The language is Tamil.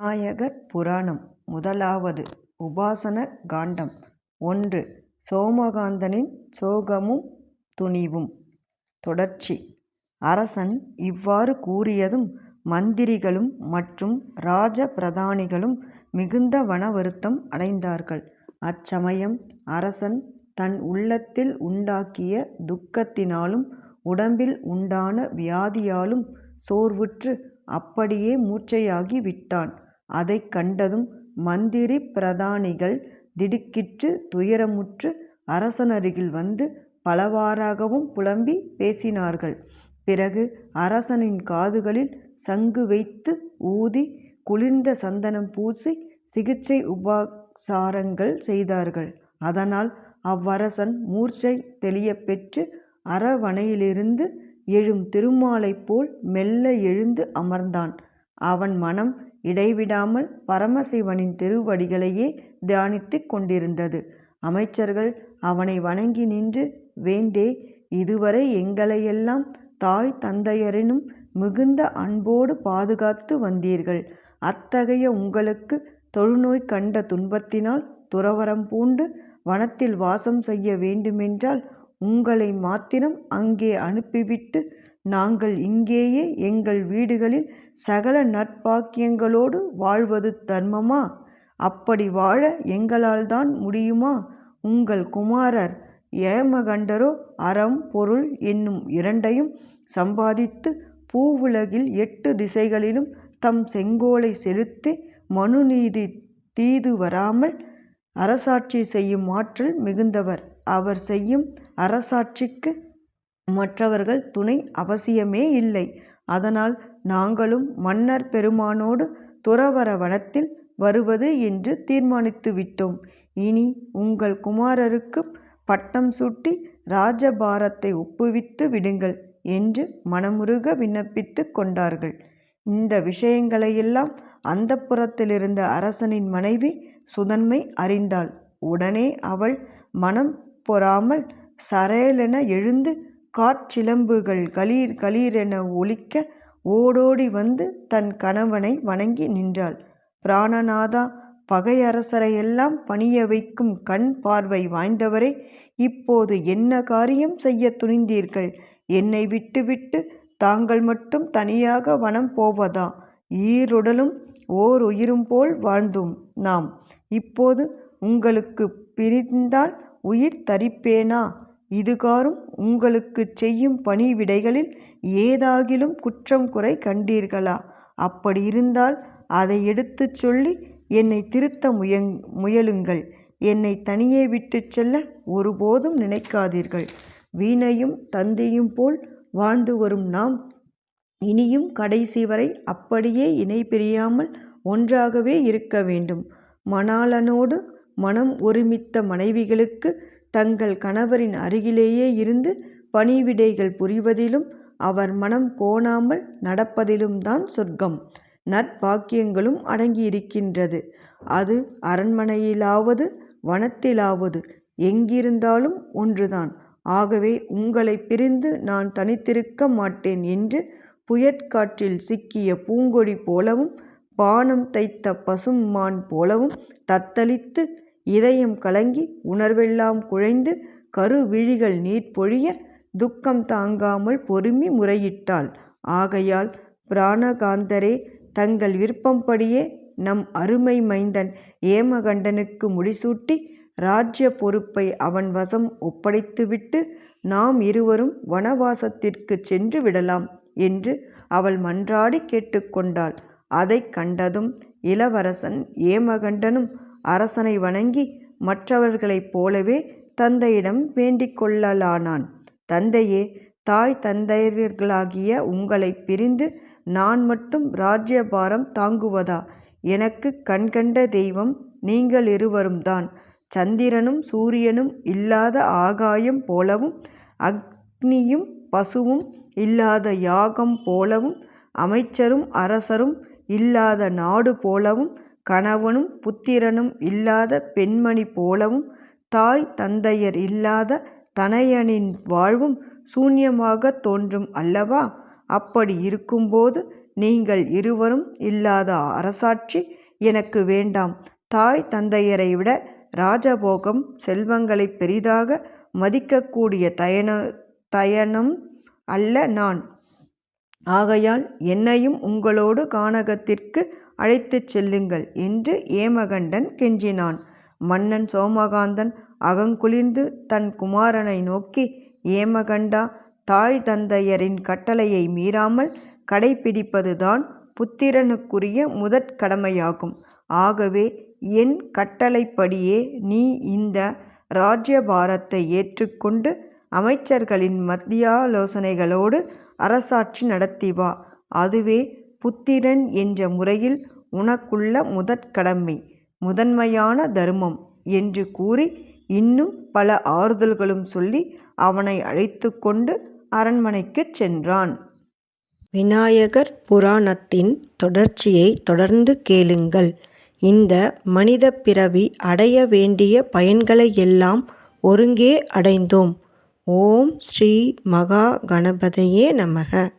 விநாயகர் புராணம் முதலாவது உபாசன காண்டம் ஒன்று சோமகாந்தனின் சோகமும் துணிவும் தொடர்ச்சி அரசன் இவ்வாறு கூறியதும் மந்திரிகளும் மற்றும் ராஜ பிரதானிகளும் மிகுந்த வன வருத்தம் அடைந்தார்கள். அச்சமயம் அரசன் தன் உள்ளத்தில் உண்டாக்கிய துக்கத்தினாலும் உடம்பில் உண்டான வியாதியாலும் சோர்வுற்று அப்படியே மூச்சையாகி விட்டான். அதைக் கண்டதும் மந்திரி பிரதானிகள் திடுக்கிற்று துயரமுற்று அரசனருகில் வந்து பலவாறாகவும் புலம்பி பேசினார்கள். பிறகு அரசனின் காதுகளில் சங்கு வைத்து ஊதி குளிர்ந்த சந்தனம் பூசி சிகிச்சை உபசாரங்கள் செய்தார்கள். அதனால் அவ்வரசன் மூர்ச்சை தெளியப்பெற்று அரவணையிலிருந்து எழும் திருமாலைப் போல் மெல்ல எழுந்து அமர்ந்தான். அவன் மனம் இடைவிடாமல் பரமசிவனின் திருவடிகளையே தியானித்துக் கொண்டிருந்தது. அமைச்சர்கள் அவனை வணங்கி நின்று வேந்தே இதுவரை எங்களையெல்லாம் தாய் தந்தையரினும் மிகுந்த அன்போடு பாதுகாத்து வந்தீர்கள். அத்தகைய உங்களுக்கு தொழுநோய் கண்ட துன்பத்தினால் துறவறம் பூண்டு வனத்தில் வாசம் செய்ய வேண்டுமென்றால் உங்களை மாத்திரம் அங்கே அனுப்பிவிட்டு நாங்கள் இங்கேயே எங்கள் வீடுகளில் சகல நற்பாக்கியங்களோடு வாழ்வது தர்மமா? அப்படி வாழ எங்களால் தான் முடியுமா? உங்கள் குமாரர் ஏமகண்டரோ அறம் பொருள் என்னும் இரண்டையும் சம்பாதித்து பூவுலகில் எட்டு திசைகளிலும் தம் செங்கோலை செலுத்தி மனுநீதி தீது வராமல் அரசாட்சி செய்யும் ஆற்றல் மிகுந்தவர். அவர் செய்யும் அரசாட்சிக்கு மற்றவர்கள் துணை அவசியமே இல்லை அதனால் நாங்களும் மன்னர் பெருமானோடு துறவர வனத்தில் வருவது என்று தீர்மானித்து விட்டோம். இனி உங்கள் குமாரருக்குப் பட்டம் சூட்டி ராஜபாரத்தை ஒப்புவித்து விடுங்கள் என்று மனமுருக விண்ணப்பித்துக் கொண்டார்கள். இந்த விஷயங்களையெல்லாம் அந்தப்புரத்திலிருந்த அரசனின் மனைவி சுதன்மை அறிந்தாள். உடனே அவள் மனம் பொறாமல் சரேலென எழுந்து காற்சிலம்புகள் கலீர் கலீரென ஒலிக்க ஓடோடி வந்து தன் கணவனை வணங்கி நின்றாள். பிராணநாதா பகையரசரையெல்லாம் பணிய வைக்கும் கண் பார்வை வாய்ந்தவரே இப்போது என்ன காரியம் செய்யத் துணிந்தீர்கள்? என்னை விட்டுவிட்டு தாங்கள் மட்டும் தனியாக வனம் போவதா? ஈருடலும் ஓர் உயிரும் போல் வாழ்ந்தோம் நாம். இப்போது உங்களுக்குப் பிரிந்தால் உயிர் தரிப்பேனா? இதுகாறும் உங்களுக்குச் செய்யும் பணிவிடைகளில் ஏதாகிலும் குற்றம் குறை கண்டீர்களா? அப்படியிருந்தால் அதை எடுத்துச் சொல்லி என்னை திருத்த முயலுங்கள். என்னை தனியே விட்டுச் செல்ல ஒருபோதும் நினைக்காதீர்கள். வீணையும் தந்தியும் போல் வாழ்ந்து வரும் நாம் இனியும் கடைசி வரை அப்படியே இணை பிரியாமல் ஒன்றாகவே இருக்க வேண்டும். மணாளனோடு மனம் ஒருமித்த மனைவிகளுக்கு தங்கள் கணவரின் அருகிலேயே இருந்து பணிவிடைகள் புரிவதிலும் அவர் மனம் கோணாமல் நடப்பதிலும்தான் சொர்க்கம் நற்பாக்கியங்களும் அடங்கியிருக்கின்றது. அது அரண்மனையிலாவது வனத்திலாவது எங்கிருந்தாலும் ஒன்றுதான். ஆகவே உங்களைப் பிரிந்து நான் தனித்திருக்க மாட்டேன் என்று புயற்காற்றில் சிக்கிய பூங்கொடி போலவும் பானம் தைத்த பசும் மான் போலவும் தத்தளித்து இதயம் கலங்கி உணர்வெல்லாம் குழைந்து கருவிழிகள் நீர் பொழிய துக்கம் தாங்காமல் பொறுமி முறையிட்டாள். ஆகையால் பிராணகாந்தரே தங்கள் விருப்பம்படியே நம் அருமை மைந்தன் ஏமகண்டனுக்கு முடிசூட்டி ராஜ்யப் பொறுப்பை அவன் வசம் ஒப்படைத்துவிட்டு நாம் இருவரும் வனவாசத்திற்குச் சென்று விடலாம் என்று அவள் மன்றாடி கேட்டுக்கொண்டாள் அதை அதைக் கண்டதும் இளவரசன் ஏமகண்டனும் அரசனை வணங்கி மற்றவர்களைப் போலவே தந்தையிடம் வேண்டிக் கொள்ளலானான். தந்தையே தாய் தந்தையர்களாகிய உங்களைப் பிரிந்து நான் மட்டும் ராஜ்யபாரம் தாங்குவதா? எனக்குக் கண்கண்ட தெய்வம் நீங்கள் இருவரும் தான் சந்திரனும் சூரியனும் இல்லாத ஆகாயம் போலவும் அக்னியும் பசுவும் இல்லாத யாகம் போலவும் அமைச்சரும் அரசரும் இல்லாத நாடு போலவும் கணவனும் புத்திரனும் இல்லாத பெண்மணி போலவும் தாய் தந்தையர் இல்லாத தனையனின் வாழ்வும் சூன்யமாக தோன்றும் அல்லவா? அப்படி இருக்கும்போது நீங்கள் இருவரும் இல்லாத அரசாட்சி எனக்கு வேண்டாம். தாய் தந்தையரை விட ராஜபோகம் செல்வங்களை பெரிதாக மதிக்கக்கூடிய தயன தயனம் அல்ல நான். ஆகையால் என்னையும் உங்களோடு கானகத்திற்கு அழைத்துச் செல்லுங்கள் என்று ஏமகண்டன் கெஞ்சினான். மன்னன் சோமகாந்தன் அகங்குளிர்ந்து தன் குமாரனை நோக்கி ஏமகண்டா தாய் தந்தையரின் கட்டளையை மீறாமல் கடைப்பிடிப்பதுதான் புத்திரனுக்குரிய முதற் கடமையாகும். ஆகவே என் கட்டளைப்படியே நீ இந்த ராஜ்யபாரத்தை ஏற்றுக்கொண்டு அமைச்சர்களின் மத்தியாலோசனைகளோடு அரசாட்சி நடத்தி வா. அதுவே புத்திரன் என்ற முறையில் உனக்குள்ள முதற்கடமை முதன்மையான தர்மம் என்று கூறி இன்னும் பல ஆறுதல்களும் சொல்லி அவனை அழைத்துக்கொண்டு அரண்மனைக்குச் சென்றான். விநாயகர் புராணத்தின் தொடர்ச்சியை தொடர்ந்து கேளுங்கள். இந்த மனிதப் பிறவி அடைய வேண்டிய பயன்களையெல்லாம் ஒருங்கே அடைந்தோம். ஓம் ஸ்ரீ மகா கணபதியே நமக